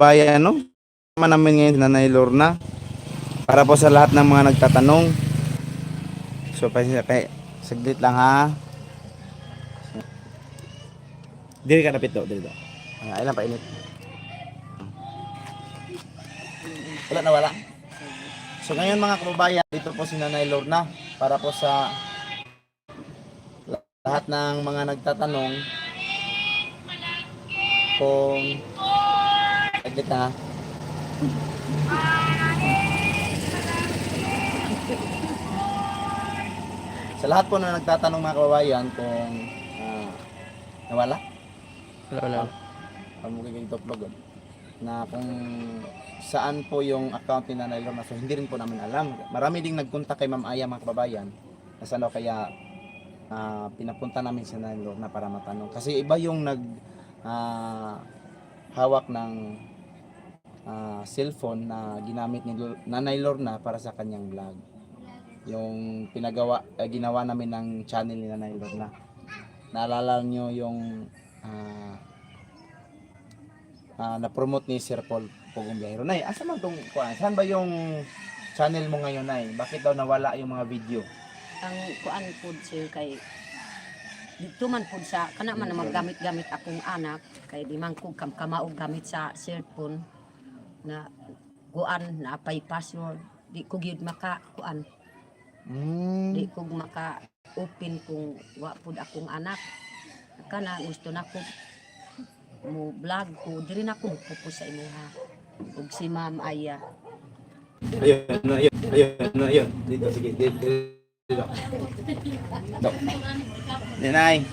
kababayan, no? Tama namin ngayon si Nanay Lorna. Para po sa lahat ng mga nagtatanong. So, kay saglit lang ha. Dili ka napit do, dili do. Ah, ilan pa init. Wala na wala. So ngayon mga kababayan, dito po si Nanay Lorna para po sa lahat ng mga nagtatanong kung saglit ha. Sa lahat po na nagtatanong mga kababayan kung ah, nawala, Wala, wala. pamugiging top vlog na kung saan po yung account ni Nanay Lorna. So hindi rin po namin alam. Marami ding nagpunta kay Ma'am Aya mga kababayan na saan daw kaya ah, pinapunta namin si Nanay Lorna para matanong. Kasi iba yung nag ah, hawak ng ah, cellphone na ginamit ni Nanay Lorna para sa kanyang vlog. Yung pinagawa, eh, ginawa namin ng channel ni Nanay Lorna. Naalala nyo yung ah, ah, na-promote ni Sir Paul Pugong Biyahero. Nay, asa man tong kuan? Saan ba yung channel mo ngayon, Nay? Bakit daw nawala yung mga video? ang kuan pud sir kay dito man pud sa kana man naman gamit-gamit akong anak kay di man ko kam gamit sa cellphone na kuan na apay password di ko gyud maka kuan Mm. di ko maka open kung wa pud akong anak kana gusto na ko mo vlog ko diri na ko pupo sa imuha ug si Ma'am Aya Ayun, na, ayun, ayun, na, ayun. Dito, sige, dito. Nanay.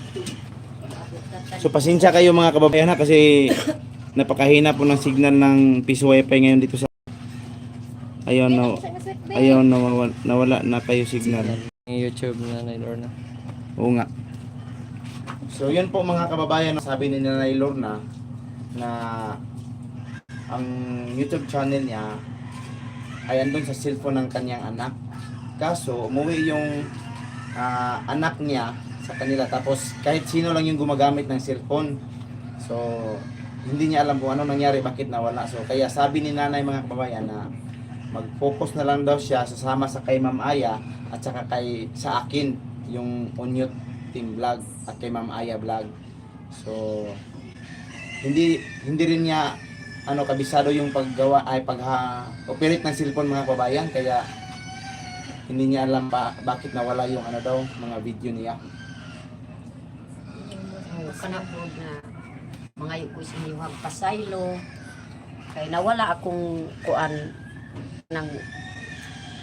So, pasensya kayo mga kababayan ha, kasi napakahina po ng signal ng piso wifi ngayon dito sa... Ayun, na, ayun, nawala, nawala na kayo signal. YouTube na Nanay Lorna. Oo nga. So yun po mga kababayan, sabi ni Nanay Lorna na ang YouTube channel niya ay andun sa cellphone ng kanyang anak. Kaso umuwi yung ah, anak niya sa kanila tapos kahit sino lang yung gumagamit ng cellphone. So hindi niya alam kung ano nangyari, bakit nawala. So kaya sabi ni Nanay mga kababayan na mag-focus na lang daw siya sasama sa kay Ma'am Aya at saka kay sa akin yung Onyot Team Vlog at kay Ma'am Aya Vlog. So hindi hindi rin niya ano kabisado yung paggawa ay pag operate ng cellphone mga kababayan kaya hindi niya alam pa bakit nawala yung ano daw mga video niya. Po na mga ko sa inyo pasaylo. Kay nawala akong kuan ng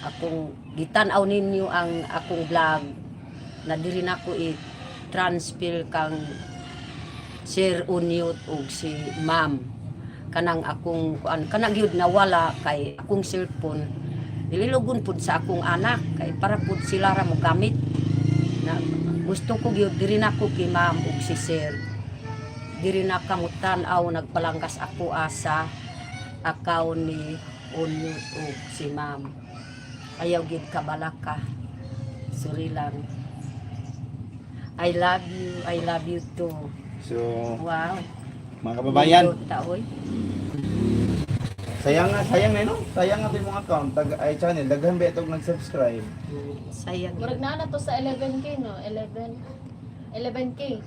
akong gitan-aw ninyo ang akong vlog na diri na ko i-transfer kang Sir Unyot ug si Ma'am. Kanang akong kuan kanang gyud nawala kay akong cellphone nililugon pud sa akong anak kay para pud sila ra mo gamit na gusto ko gyud diri na ko kay ma'am ug si sir diri na kamutan aw nagpalangkas ako asa account ni Onyot ug si ma'am ayaw gid kabalaka sorry lang I love you I love you too So wow mga kababayan, Lindot ta, oy. sayang nga sayang na no? Sayang nga yung mga account tag ay channel daghan ba itong nag-subscribe. Sayang Murag na na to sa 11k no? 11 11k.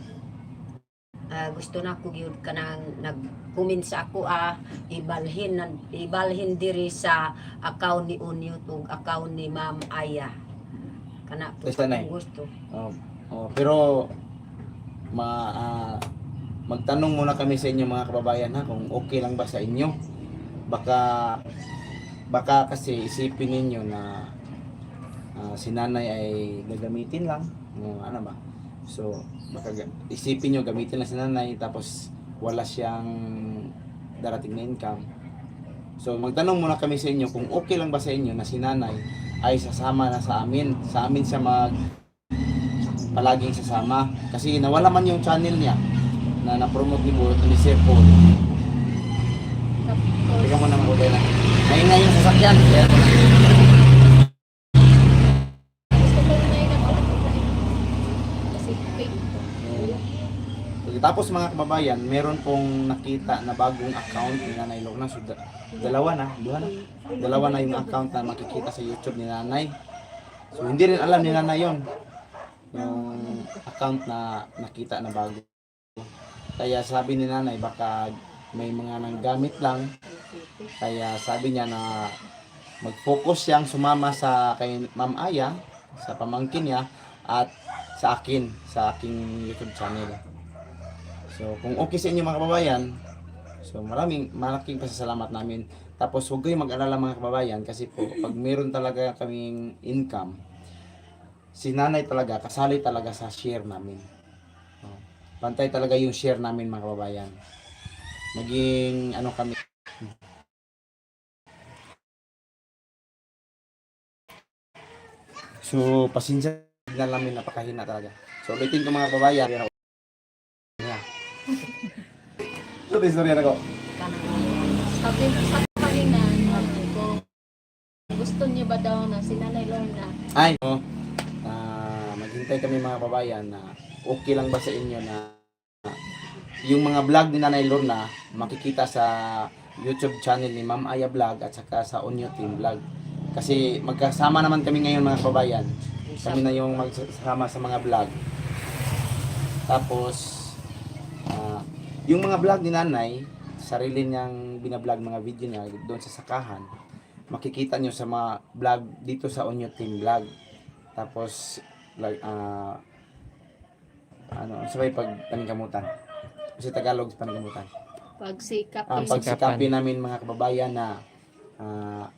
Ah, gusto na ko gyud kanang nag-comment sa ako ah ibalhin ibalhin diri sa account ni Unyot ug account ni Ma'am Aya. Kana po gusto. Oh, oh, pero ma ah, magtanong muna kami sa inyo mga kababayan ha kung okay lang ba sa inyo. Baka baka kasi isipin ninyo na ah, si nanay ay gagamitin lang. No, ano ba? So, baka isipin nyo gamitin lang si nanay tapos wala siyang darating na income. So, magtanong muna kami sa inyo kung okay lang ba sa inyo na si nanay ay sasama na sa amin. Sa amin siya mag palaging sasama. Kasi nawala man yung channel niya na na-promote ni Bulot ni Sir Paul. Teka mo naman ulit na. Ngayon yung sasakyan. Kaya mo na. gusto ko na yun ako. Kasi fake to. So, tapos mga kababayan, meron pong nakita na bagong account ni Nanay Lorna. So, da- dalawa na, dua na. Dalawa na yung account na makikita sa YouTube ni Nanay. So, hindi rin alam ni Nanay yon Yung account na nakita na bago. Kaya sabi ni Nanay, baka may mga nanggamit lang. Kaya sabi niya na mag-focus siyang sumama sa kay Ma'am Aya, sa pamangkin niya, at sa akin, sa aking YouTube channel. So, kung okay sa inyo mga kababayan, so maraming, malaking pasasalamat namin. Tapos, huwag kayong mag-alala mga kababayan kasi po, pag meron talaga kaming income, si nanay talaga, kasali talaga sa share namin. Pantay talaga yung share namin mga kababayan. Maging, ano kami, So, pasensya na namin napakahina talaga. So, ulitin ko mga kababayan. Sorry, sorry ako. Sabi sa kanina, kung gusto niyo ba daw na si Nanay Lorna, Ay, no. Ah, maghintay kami mga kababayan na okay lang ba sa inyo na yung mga vlog ni Nanay Lorna makikita sa YouTube channel ni Ma'am Aya Vlog at saka sa Onyo Team Vlog. Kasi magkasama naman kami ngayon mga kababayan. Kami na yung magsasama sa mga vlog. Tapos, ah, yung mga vlog ni Nanay, sarili niyang binablog mga video niya doon sa sakahan, makikita niyo sa mga vlog dito sa Onyo Team Vlog. Tapos, like, ah, ano, sabay pag paningkamutan. Kasi Tagalog paningkamutan. pagsikap Ang is pagsikapin namin mga kababayan na ah,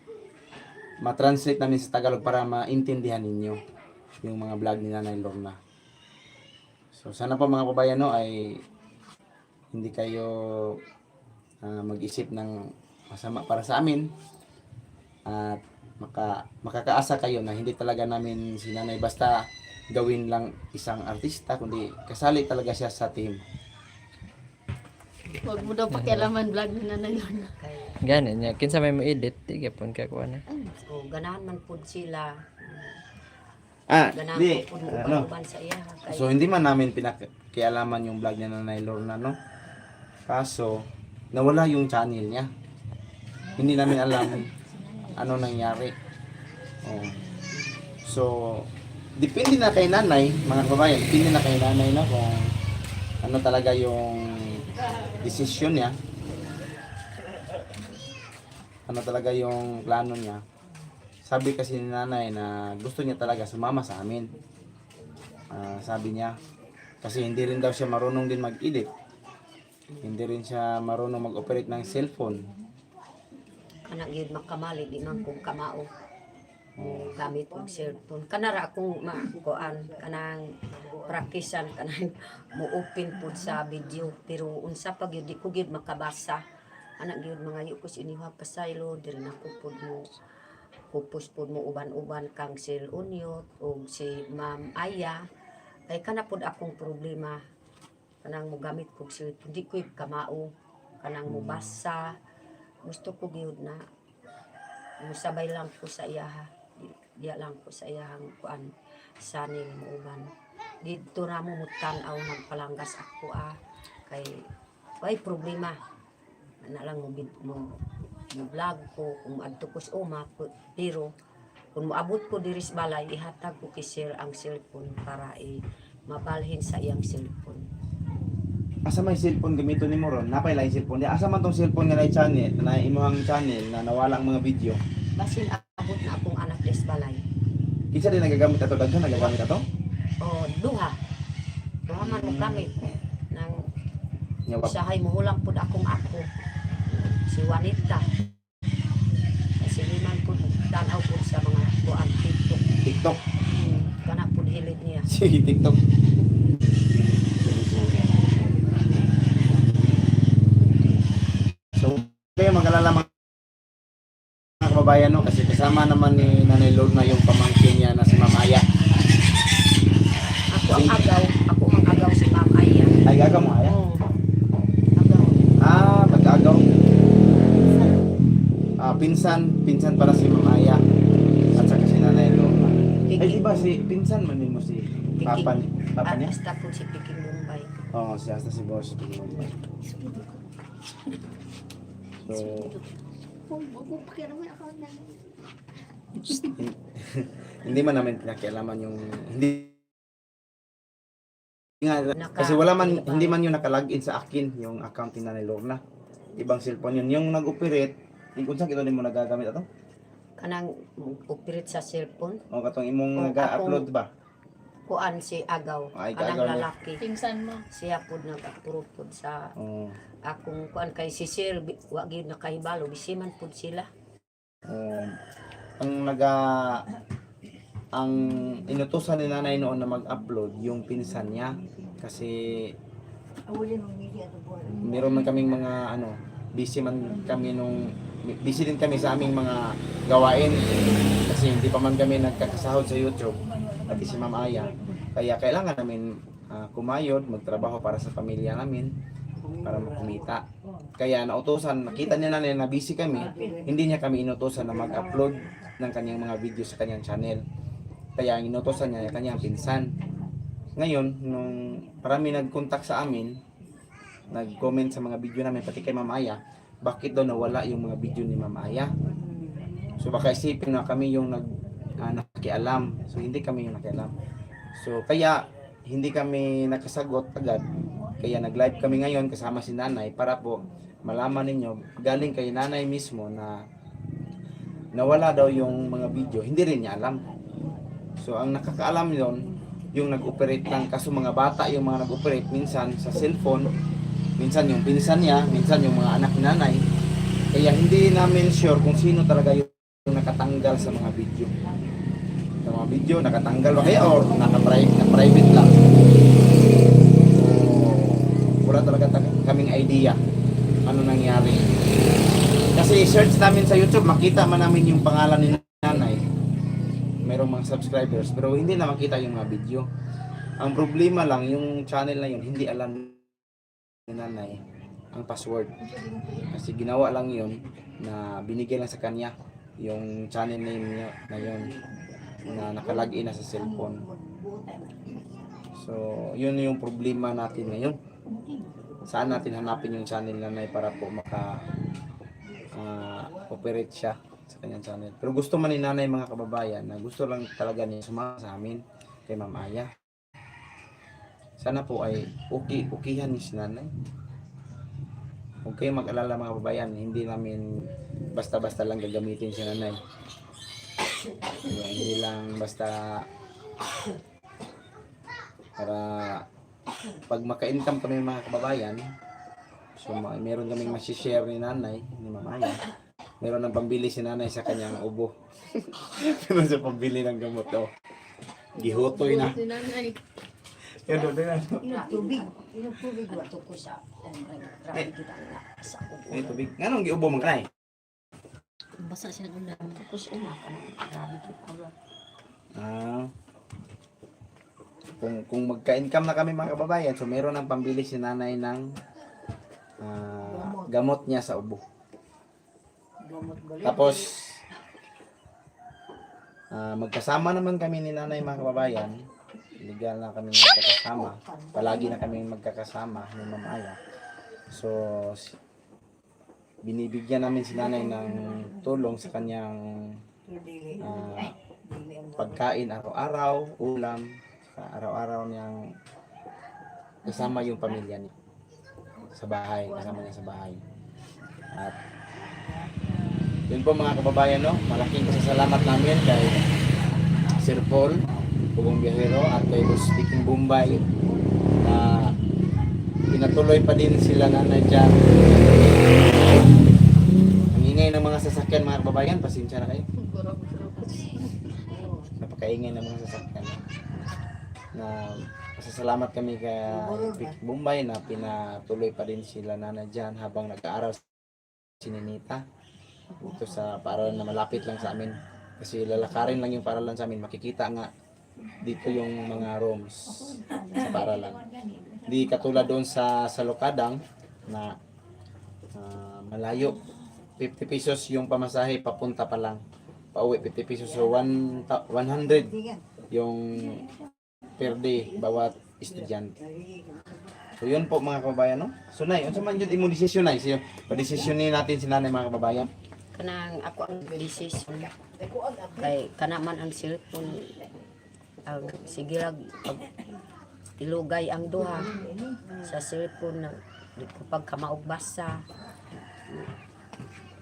ma-translate namin sa Tagalog para maintindihan ninyo yung mga vlog ni Nanay Lorna. So sana po mga kababayan no ay hindi kayo ah, mag-isip ng masama para sa amin at maka, makakaasa kayo na hindi talaga namin si Nanay basta gawin lang isang artista kundi kasali talaga siya sa team. Huwag mo daw pakialaman vlog ni Nanay Lorna. Kay, Gani niya. Kinsa may mo edit, di gyapon ka kuha na. so, ganahan man po sila. Ah, Ganahan di, po po ano, sa iya. Kay, So hindi man namin pinakialaman yung vlog niya na Nanay Lorna, no? Kaso, nawala yung channel niya. Hindi namin alam ano nangyari. Oh. So, depende na kay nanay, mga kababayan, depende na kay nanay na kung ano talaga yung desisyon niya. Ano talaga yung plano niya. Sabi kasi ni nanay na gusto niya talaga sumama sa amin. Ah, sabi niya kasi hindi rin daw siya marunong din mag-edit. Hindi rin siya marunong mag-operate ng cellphone. kanang yun makamali, di man kong kamao. Mo gamit og cellphone. Kanara akong makuan, kanang prakisan, kanang open po sa video. Pero unsa pag yun, di ko gyud makabasa. Anak gyud mga yu ko siniwa pasaylo, diri na ko pud mo kupos pud mo uban-uban kang sil unyot o si Ma'am Aya. Kay kana pud akong problema. Kanang mo gamit kog cellphone, di ko kamao. Kanang mo basa. Gusto ko gyud na musabay lang ko sa iyaha. Di- Diya lang ko sa iyahang kuan sanil mo uban. Dito na mo mutanaw ng palanggas ako ah. Kay ay problema. Na lang mo mo mo vlog ko kung adto ko sa uma ko- pero kung moabot ko diri sa balay ihatag ko kay sir ang cellphone para i mabalhin sa iyang cellphone. Asa may cellphone gamito ni Moron? Napay lang yung cellphone. Di asa man tong cellphone nga na channel, na imuhang channel na nawala ang mga video. Basin abot na akong anak des balay. Kinsa din nagagamit ato daghan nagagamit ato? O duha. Duha man mo gamit nang Nya wa usahay mo hulang pud akong ako. Si Juanita. Si Liman pud tanaw pud sa mga kuan TikTok. TikTok. Hmm, Kana pud hilig niya. Sige, TikTok. So, kayo mag-alala mga mga kababayan no kasi kasama naman ni Nanay Lord na yung pamangkin niya na si Ma'am Aya. Ako ang agaw, ako ang agaw si Ma'am Aya. Ay gaga mo Aya? Oo. Agaw. Ah, pag-agaw. Ah, pinsan, pinsan para si Ma'am Aya at saka si Nanay Lord. Ay, di ba si pinsan man din mo si Papa, ni- Papa niya? basta po si Piking Bombay. Oo, si hasta si boss. So, hindi man namin pinakialaman yung hindi nga Naka- kasi wala man hindi man yung nakalagin sa akin yung account ni Nanay Lorna ibang cellphone yun yung nag-operate kung saan ito din mo nagagamit ato Kanang operate sa cellphone. o katong imong nag-upload ba Kuan si Agaw. Ay, Kanang lalaki. Tingsan mo. Siya po nag-approve sa oh akong kuan kay si Sir. Wa gyud nakahibalo. Bisiman po sila. um, ang naga ang inutusan ni nanay noon na mag-upload yung pinsan niya kasi meron man kaming mga ano busy man kami nung busy din kami sa aming mga gawain kasi hindi pa man kami nagkakasahod sa YouTube pati si Ma'am Aya kaya kailangan namin ah, kumayod magtrabaho para sa pamilya namin para makumita. Kaya nautosan nakita niya na na busy kami. Hindi niya kami inutosan na mag-upload ng kanyang mga video sa kanyang channel. Kaya inutosan niya ay kanyang pinsan. Ngayon nung parami nag-contact sa amin nag-comment sa mga video namin pati kay Ma'am Aya bakit daw nawala yung mga video ni Ma'am Aya? So baka isipin na kami yung nag ah, nakialam. So hindi kami yung nakialam. So kaya hindi kami nakasagot agad kaya nag-live kami ngayon kasama si nanay para po malaman ninyo galing kay nanay mismo na nawala daw yung mga video. Hindi rin niya alam. So ang nakakaalam yon yung nag-operate ng kaso mga bata yung mga nag-operate minsan sa cellphone minsan yung pinsan niya minsan yung mga anak ni nanay. Kaya hindi namin sure kung sino talaga yung nakatanggal sa mga video. Sa mga video nakatanggal ba kaya or naka-private na private lang so wala talaga ta- kaming idea ano nangyari. Kasi search namin sa YouTube makita man namin yung pangalan ni nanay. Merong mga subscribers pero hindi na makita yung mga video. Ang problema lang yung channel na yun hindi alam ni nanay ang password. Kasi ginawa lang yun na binigay lang sa kanya yung channel name niya na yun na nakalagin na sa cellphone. So yun yung problema natin ngayon saan natin hanapin yung channel na nanay para po maka ah, operate siya sa kanyang channel. Pero gusto man ni nanay mga kababayan na gusto lang talaga niya sumama sa amin kay Ma'am Aya. Sana po ay okay okayan ni si nanay. Kayong mag-alala mga kababayan, hindi namin basta-basta lang gagamitin si nanay. Hindi lang basta para pag maka-income kami mga kababayan, so ma- meron kaming masishare ni nanay, ni mamaya. Meron ng pambili si nanay sa kanyang ubo. meron sa pambili ng gamot daw. Gihutoy na. Si nanay. Yan doon na. Tubig. Ilang tubig wa to ko sa grabe kita na sa Ay, tubig. Nganong giubo man kanay? Basa siya ng ulam. Tapos una ka na. Grabe kita. Ah. Kung kung magka-income na kami mga kababayan, so meron ng pambili si nanay ng ah, gamot niya sa ubo. Tapos ah, magkasama naman kami ni nanay mga kababayan. Legal na kami magkakasama. Palagi na kami magkakasama ni Ma'am Aya. So binibigyan namin si nanay ng tulong sa kanyang ah, pagkain araw-araw, ulam, sa araw-araw niyang kasama yung pamilya niya sa bahay, kasama niya sa bahay. At yun po mga kababayan, no? malaking pasasalamat namin kay Sir Paul, Pugong Biyahero at kay Boss Speaking Bombay na pinatuloy pa din sila na dyan. Ang ingay ng mga sasakyan mga kababayan, pasensya na kayo napakaingay ng mga sasakyan na pasasalamat kami kay Vic Bombay na pinatuloy pa din sila nana dyan habang nag-aaral si Ninita dito sa paaralan na malapit lang sa amin. Kasi lalakarin lang yung paaralan sa amin. Makikita nga dito yung mga rooms sa paaralan di katulad doon sa sa Lokadang na ah, malayo. 50 pesos yung pamasahe papunta pa lang. Pauwi 50 pesos. So one ta- 100 yung per day bawat estudyante So yun po mga kababayan no. So nay, unsa man jud imong desisyon nay? Siya, padesisyonin natin si nanay mga kababayan. kanang ako ang decision kay kana man ang cellphone ang sige lang pag tilugay ang duha sa cellphone na di ko pagkamaog basa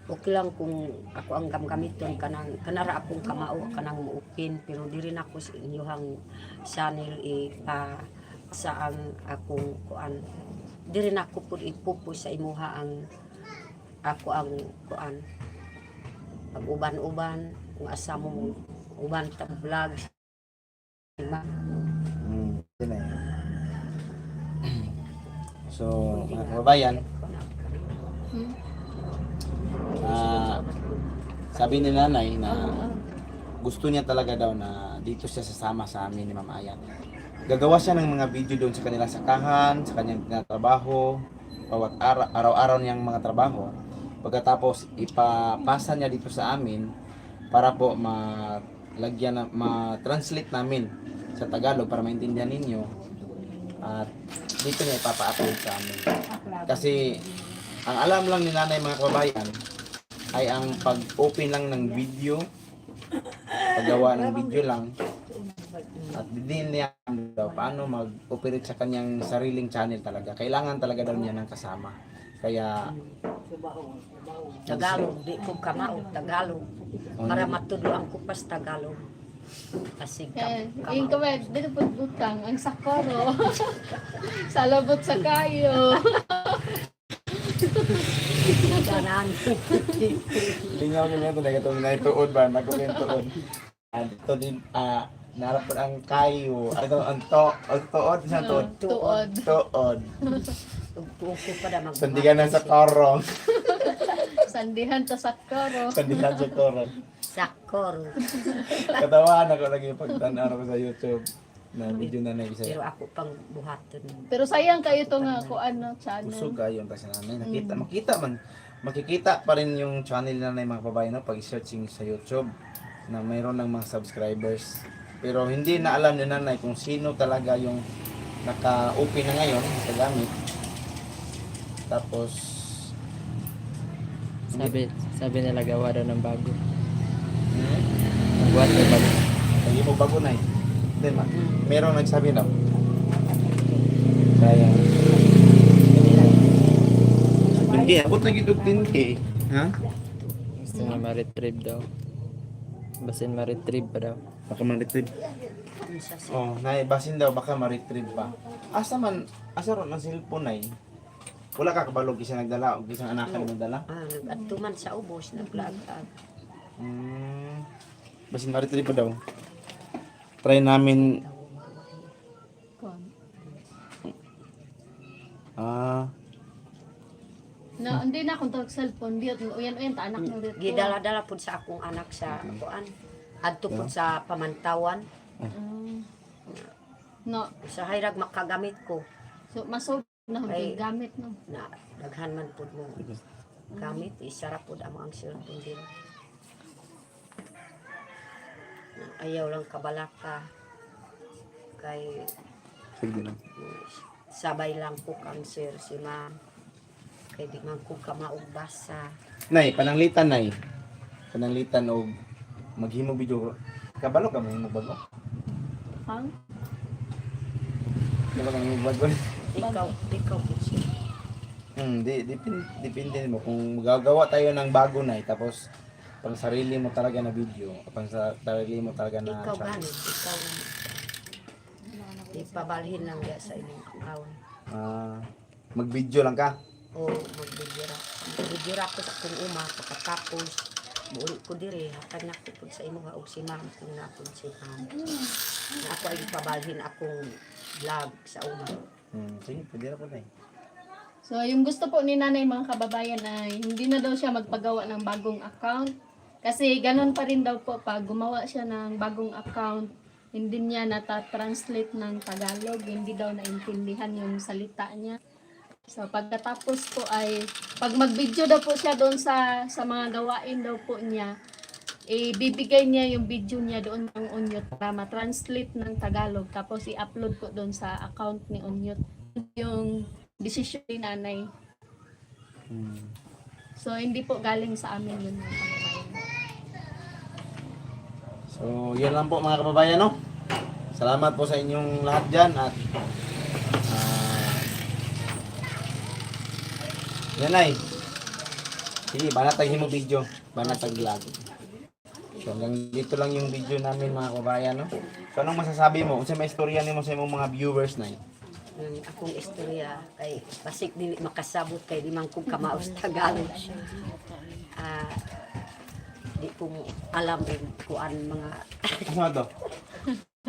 okay lang kung ako ang gamgamiton kanang kanara akong kamao kanang muupin pero diri na ako sa inyong channel ipa sa ang akong kuan diri na ako pud ipupo sa imuha ang ako ang kuan pag uban-uban kung asa mo uban ta vlog diba? Yun. So, mga kababayan, ah, sabi ni nanay na gusto niya talaga daw na dito siya sasama sa amin ni Ma'am Ayan. Gagawa siya ng mga video doon sa kanilang sakahan, sa kanyang trabaho, bawat ara- araw-araw niyang mga trabaho. Pagkatapos ipapasa niya dito sa amin para po malagyan na ma-translate namin sa Tagalog para maintindihan ninyo. At dito niya ipapa-upload sa amin. Kasi ang alam lang ni nanay mga kababayan ay ang pag-open lang ng video, paggawa ng video lang, at din niya daw paano mag-operate sa kanyang sariling channel talaga. Kailangan talaga daw niya ng kasama. Kaya Tagalog di ko kamao Tagalog para matudlo ang kupas Tagalog kasi kam, yung kamao kamay, dito po butang, ang sakoro. Salabot sa kayo. Ganan. lingaw niyo ito na itong naituod ba, nagkukentuod. At ito din, ah, narapon ang kayo, ano, ang to, ang tuod, sa tuod, Tuod. tuod. Ugpo pa mag Sandigan na sa korong, Sandihan sa sakoro. sandigan sa korong. sakor Katawan ako lagi pagtanaw ko sa YouTube na video na pero naisay. ako pang buhaton Pero sayang kayo to nga kung ano, channel. Usog kayo ang kasi namin. Nakita, makita man. Makikita pa rin yung channel na ng mga babae no pag searching sa YouTube na mayroon ng mga subscribers. Pero hindi na alam ni nanay kung sino talaga yung naka-open na ngayon sa gamit. Tapos Sabi, sabi nila gawa daw ng bago. hmm, Magbuhat ng bago. Lagi mo bago na eh. Hindi ma. Meron nagsabi daw. Kaya. Hindi, abot na gitog 10k. Ha? Gusto niya ma-retrieve daw. Basin ma-retrieve pa daw. Baka ma-retrieve. Oh, naibasin daw baka ma-retrieve pa. Asa man, asa ron ang cellphone ay? Wala ka kabalog isa nagdala o isang anakan mo dala? ah nagatuman sa ubos naglagag Hmm. Basin ma-retrieve pa daw. Try namin ah Na, hindi na akong tawag cellphone. Di, uyan, uyan, ta anak mo dito. gidala-dala pud sa akong anak sa kuan adto pud sa pamantawan Mm. No, sa hayrag makagamit ko so, masog na Ay. hindi gamit, no. na daghan man pud mo gamit isara pud amo ang cellphone din ayaw lang kabalaka kay sige lang. sabay lang ko cancer si ma'am kay di man ko kamaog basa Nay, pananglitan nay. Pananglitan og maghimo video. Kabalo ka mo mo bago. Hang? Kabalo ka mo bago. ikaw ikaw Hmm, di, depende, depende mo kung gagawa tayo ng bago na tapos pang sarili mo talaga na video, pang sa sarili mo talaga na ikaw channel. ganit ikaw ipabalhin lang ya sa inyong kawan Ah, mag-video lang ka. O magbibira magbibira ko sa kung uma pagkatapos buuli ko diri hatag na ko sa imo og si ma'am kung napod si ma'am na ako ay ipabalhin akong vlog sa uma Hmm, sige, pwede na po na eh. So, yung gusto po ni nanay mga kababayan ay hindi na daw siya magpagawa ng bagong account. Kasi ganun pa rin daw po pag gumawa siya ng bagong account, hindi niya nata-translate ng Tagalog, hindi daw naintindihan yung salita niya. So pagkatapos po ay pag mag-video daw po siya doon sa sa mga gawain daw po niya, ibibigay niya yung video niya doon ng Unyot para ma-translate ng Tagalog tapos i-upload po doon sa account ni Unyot. yung desisyon ni nanay. So, hindi po galing sa amin yun. So, yun lang po mga kababayan, no? Salamat po sa inyong lahat dyan at yan ay. Sige, banatag mo video. Banatag vlog. So, hanggang dito lang yung video namin mga kababayan, no? So, anong masasabi mo? Unsa may istorya nimo sa imong mga viewers na ng akong istorya kay basik dili makasabot kay di man ko kamaos Tagalog. Ah di ko alam rin kuan mga Ano to?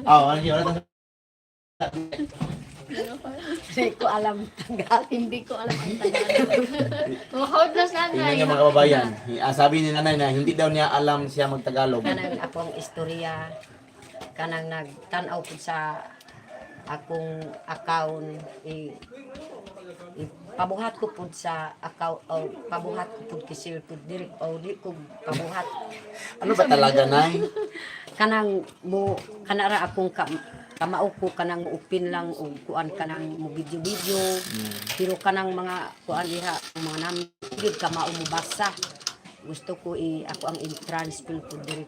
Oh, ano siya? Wala to. di ko alam Tagalog. Hindi ko alam ang Tagalog. Mahod na Tingnan nanay. niyo mga kababayan. Ah, sabi ni nanay na hindi daw niya alam siya magtagalog. kanang akong istorya kanang nagtan-aw pud sa akong account i, i pabuhat ko pud sa account o pabuhat ko pud kisir pud diri o di ko pabuhat Ano ba talaga, Nay? kanang mo kanara akong ka, kamao ko kanang muupin lang o kuan kanang mo video video pero kanang mga kuan diha mga namin gid kamao mo basa gusto ko i ako ang i-transfer ko diri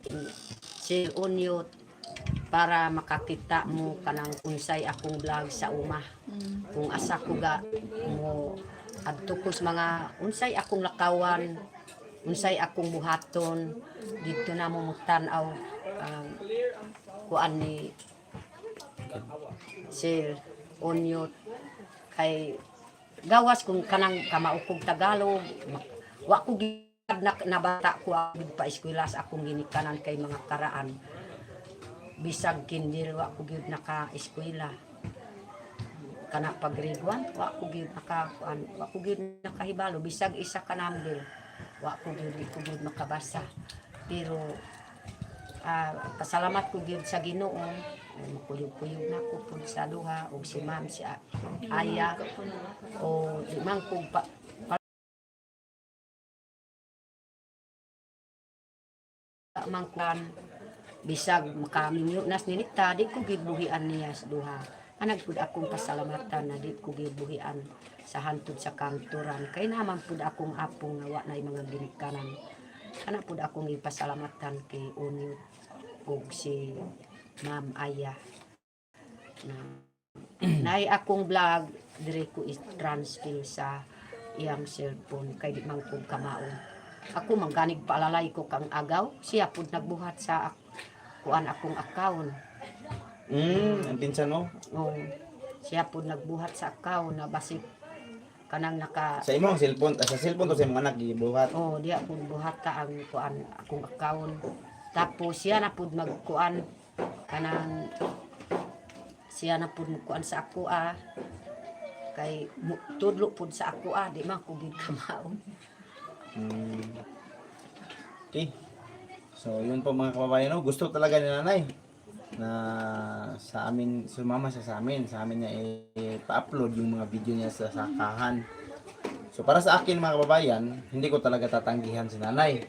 sa onyo para makakita mo kanang unsay akong vlog sa uma. Mm. kung asa ko ga mo adto ko sa mga unsay akong lakawan unsay akong buhaton dito na mo magtan-aw ang kuan ni Sir Onyot kay gawas kung kanang kamaukog Tagalog wa ko na, nabata ko pa eskwela sa akong ginikanan kay mga karaan. Bisag kindil wa ko gyud naka-eskwela kana pag grade 1 wa ko gyud naka kuan wa ko gyud nakahibalo bisag isa ka number wa ko gyud ko gyud makabasa. Pero ah, pasalamat ko gyud sa Ginoo. Makuyog-kuyog na ko pud sa duha og si ma'am si Aya o di man ko pa mangkuan bisag makaminyo nas ninita di ko gid buhian niya sa duha. Anag pud akong pasalamatan na di ko gid buhian sa hantod sa kanturan. Kay naman pud akong apong nga wa nay mga ginikanan kana pud akong ipasalamatan kay Unyo ug si Ma'am Aya. Na nay akong vlog dire ko i-transfer sa iyang cellphone kay di man ko kamaon. Ako mangganig paalalay ko kang agaw siya pud nagbuhat sa ak- kuan akong account. Hmm, ang pinsan mo? o siya pud nagbuhat sa account na basik kanang naka Sa imo ang cellphone, sa cellphone to sa imong anak gibuhat. oh diya pud buhat ka ang kuan akong account tapos siya na pud magkuan kanang siya na pud magkuan sa ako ah kay tudlo pud sa ako ah di man ko gid kamaon Hmm. Okay. So, yun po mga kababayan, no? gusto talaga ni nanay na sa amin, sumama siya sa amin, sa amin niya i-upload yung mga video niya sa sakahan. So, para sa akin mga kababayan, hindi ko talaga tatanggihan si nanay.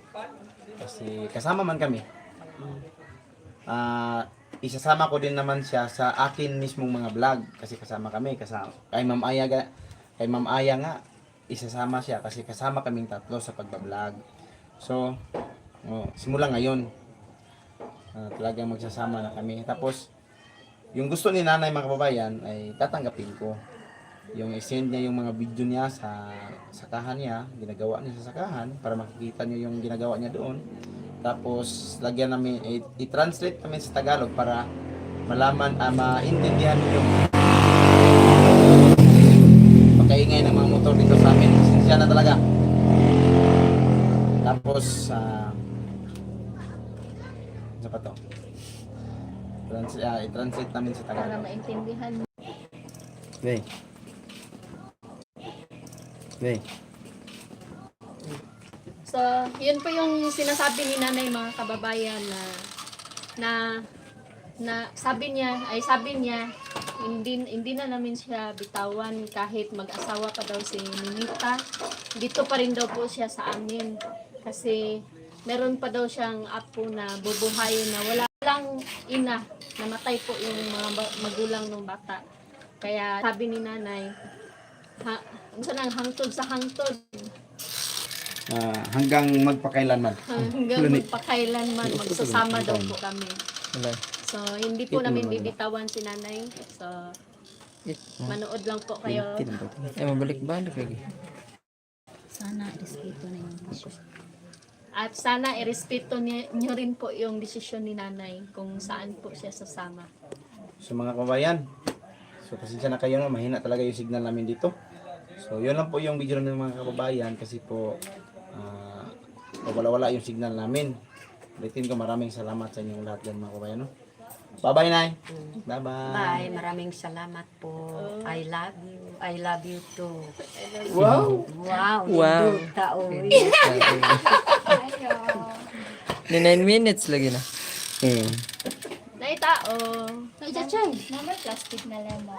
Kasi kasama man kami. Ah, isasama ko din naman siya sa akin mismong mga vlog kasi kasama kami kasama kay Ma'am Aya ga, kay Ma'am Aya nga isasama siya kasi kasama kaming tatlo sa pagbablog. So, oh, simula ngayon, ah, talagang magsasama na kami. Tapos, yung gusto ni nanay mga kababayan ay tatanggapin ko. Yung isend niya yung mga video niya sa sakahan niya, ginagawa niya sa sakahan para makikita niyo yung ginagawa niya doon. Tapos, lagyan namin, i-translate namin sa Tagalog para malaman, ah, maintindihan niyo pagkaingay ng mga motor dito sa amin. Sinsya na talaga. Tapos, ah, ano pa to? Trans ah, i-translate namin sa Para Tagalog. maintindihan Hey. Hey. So, yun po yung sinasabi ni nanay mga kababayan na na na sabi niya ay sabi niya hindi hindi na namin siya bitawan kahit mag-asawa pa daw si Ninita. Dito pa rin daw po siya sa amin kasi meron pa daw siyang apo na bubuhayin na wala lang ina. Namatay po yung mga magulang ng bata. Kaya sabi ni nanay, ha, ano sa nang hangtod sa hangtod, Ah, hanggang magpakailanman. hanggang Lunik. magpakailanman, magsasama daw po kami. So, hindi po namin bibitawan si nanay. So, manood lang po kayo. eh mabalik-balik lagi. Sana respeto na yung desisyon. At sana irespeto niyo, rin po yung desisyon ni nanay kung saan po siya sasama. So mga kababayan, so pasensya na kayo no, mahina talaga yung signal namin dito. So yun lang po yung video ng mga kababayan kasi po ah, wala-wala yung signal namin. Ulitin ko maraming salamat sa inyong lahat dyan mga kababayan. No? Bye-bye, Nay. Bye-bye. Bye, maraming salamat po. I love you. I love you too. Wow! Wow, Wow. uy. Ni 9 minutes lagi na. Hmm. Nay tao. Ay, Chay! Naman plastic na lemon.